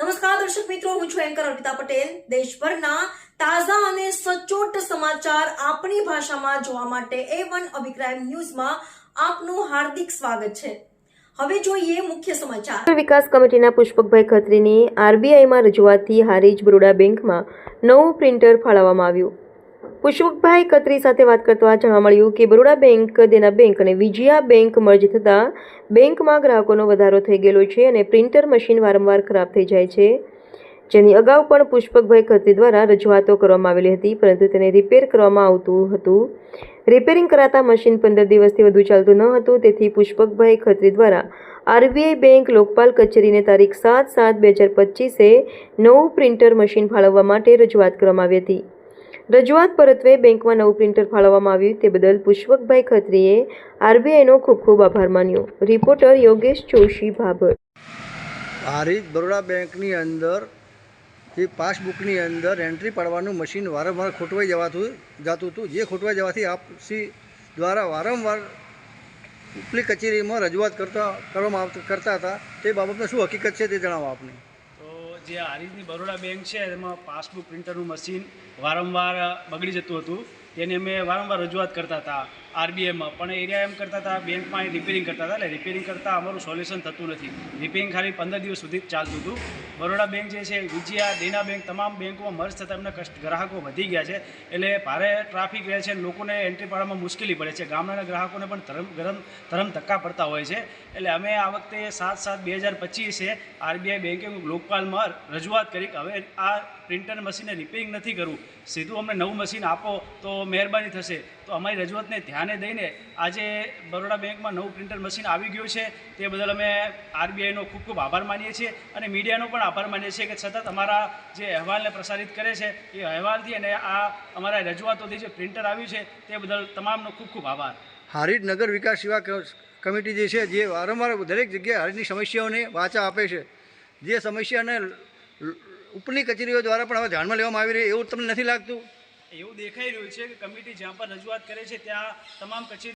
નમસ્કાર, દર્શક મિત્રો, હું છું એન્કર અર્પિતા પટેલ. દેશભરના તાજા અને સચોટ સમાચાર આપણી ભાષામાં જોવા માટે એ વન અભિક્રાઇમ ન્યૂઝમાં આપનું હાર્દિક સ્વાગત છે. હવે જોઈએ મુખ્ય સમાચાર. વિકાસ કમિટીના પુષ્પકભાઈ ખત્રીની આરબીઆઈમાં રજૂઆતથી હારીજ બરોડા બેંકમાં નવું પ્રિન્ટર ફાળવવામાં આવ્યું. પુષ્પકભાઈ ખત્રી સાથે વાત કરતા જાણવા મળ્યું કે બરોડા બેંક દેના બેંક અને વિજયા બેંક મર્જ થતાં બેંકમાં ગ્રાહકોનો વધારો થઈ ગયેલો છે અને પ્રિન્ટર મશીન વારંવાર ખરાબ થઈ જાય છે. જેની અગાઉ પણ પુષ્પકભાઈ ખત્રી દ્વારા રજૂઆતો કરવામાં આવેલી હતી, પરંતુ તેને રિપેર કરવામાં આવતું હતું. રિપેરિંગ કરાતા મશીન પંદર દિવસથી વધુ ચાલતું ન હતું, તેથી પુષ્પકભાઈ ખત્રી દ્વારા આરબીઆઈ બેંક લોકપાલ કચેરીને તારીખ સાત સાત બે હજાર પચીસે નવું પ્રિન્ટર મશીન ફાળવવા માટે રજૂઆત કરવામાં આવી હતી. રજૂઆત પરત્વે બેંકમાં નવું પ્રિન્ટર ફાળવવામાં આવ્યું તે બદલ પુષ્પકભાઈ ખત્રીએ આરબીઆઈનો ખૂબ ખૂબ આભાર માન્યો. રિપોર્ટર યોગેશ જોશી, ભાભર. હારીજ બરોડા બેંકની અંદર જે પાસબુકની અંદર એન્ટ્રી પાડવાનું મશીન વારંવાર ખોટવાઈ જવાતું, જતું હતું. જે ખોટવાઈ જવાથી આપસી દ્વારા વારંવાર ઉપલી કચેરીમાં રજૂઆત કરતા, કરવામાં કરતા હતા. તે બાબતમાં શું હકીકત છે તે જણાવો આપને. જે હારીજની બરોડા બેંક છે એમાં પાસબુક પ્રિન્ટરનું મશીન વારંવાર બગડી જતું હતું. તેની અમે વારંવાર રજૂઆત કરતા હતા આરબીઆઈમાં. પણ એરિયા એમ કરતા હતા, બેંકમાં રિપેરિંગ કરતા હતા. એટલે રિપેરિંગ કરતાં અમારું સોલ્યુશન થતું નથી. રિપેરિંગ ખાલી પંદર દિવસ સુધી જ ચાલતું હતું. બરોડા બેંક જે છે વિજયા દેના બેંક, તમામ બેંકોમાં મર્જ થતાં એમના કસ્ટ, ગ્રાહકો વધી ગયા છે. એટલે ભારે ટ્રાફિક રહે છે લોકોને એન્ટ્રી પાડવામાં મુશ્કેલી પડે છે. ગામડાના ગ્રાહકોને પણ ધરમ, ગરમ, ધરમ ધક્કા પડતા હોય છે. એટલે અમે આ વખતે સાત સાત બે હજાર પચીસે આરબીઆઈ બેંકે લોકપાલમાં રજૂઆત કરી કે હવે આ પ્રિન્ટર મશીનને રિપેરિંગ નથી કરવું. સીધું અમને નવું મશીન આપો તો મહેરબાની થશે. તો અમારી રજૂઆતને ધ્યાને દઈને આજે બરોડા બેંકમાં નવું પ્રિન્ટર મશીન આવી ગયું છે. તે બદલ અમે આરબીઆઈનો ખૂબ ખૂબ આભાર માનીએ છીએ અને મીડિયાનો પણ આભાર માનીએ છીએ કે સતત અમારા જે અહેવાલને પ્રસારિત કરે છે, એ અહેવાલથી અને આ અમારા રજૂઆતોથી જે પ્રિન્ટર આવ્યું છે, તે બદલ તમામનો ખૂબ ખૂબ આભાર. હારીજ નગર વિકાસ સેવા કમિટી જે છે, જે વારંવાર દરેક જગ્યાએ હારીજની સમસ્યાઓને વાચા આપે છે. જે સમસ્યાને ઉપરની કચેરીઓ દ્વારા પણ હવે ધ્યાનમાં લેવામાં આવી રહી એવું તમને નથી લાગતું? એવું દેખાઈ રહ્યું છે કે કમિટી જ્યાં પણ રજૂઆત કરે છે ત્યાં તમામ કચેરી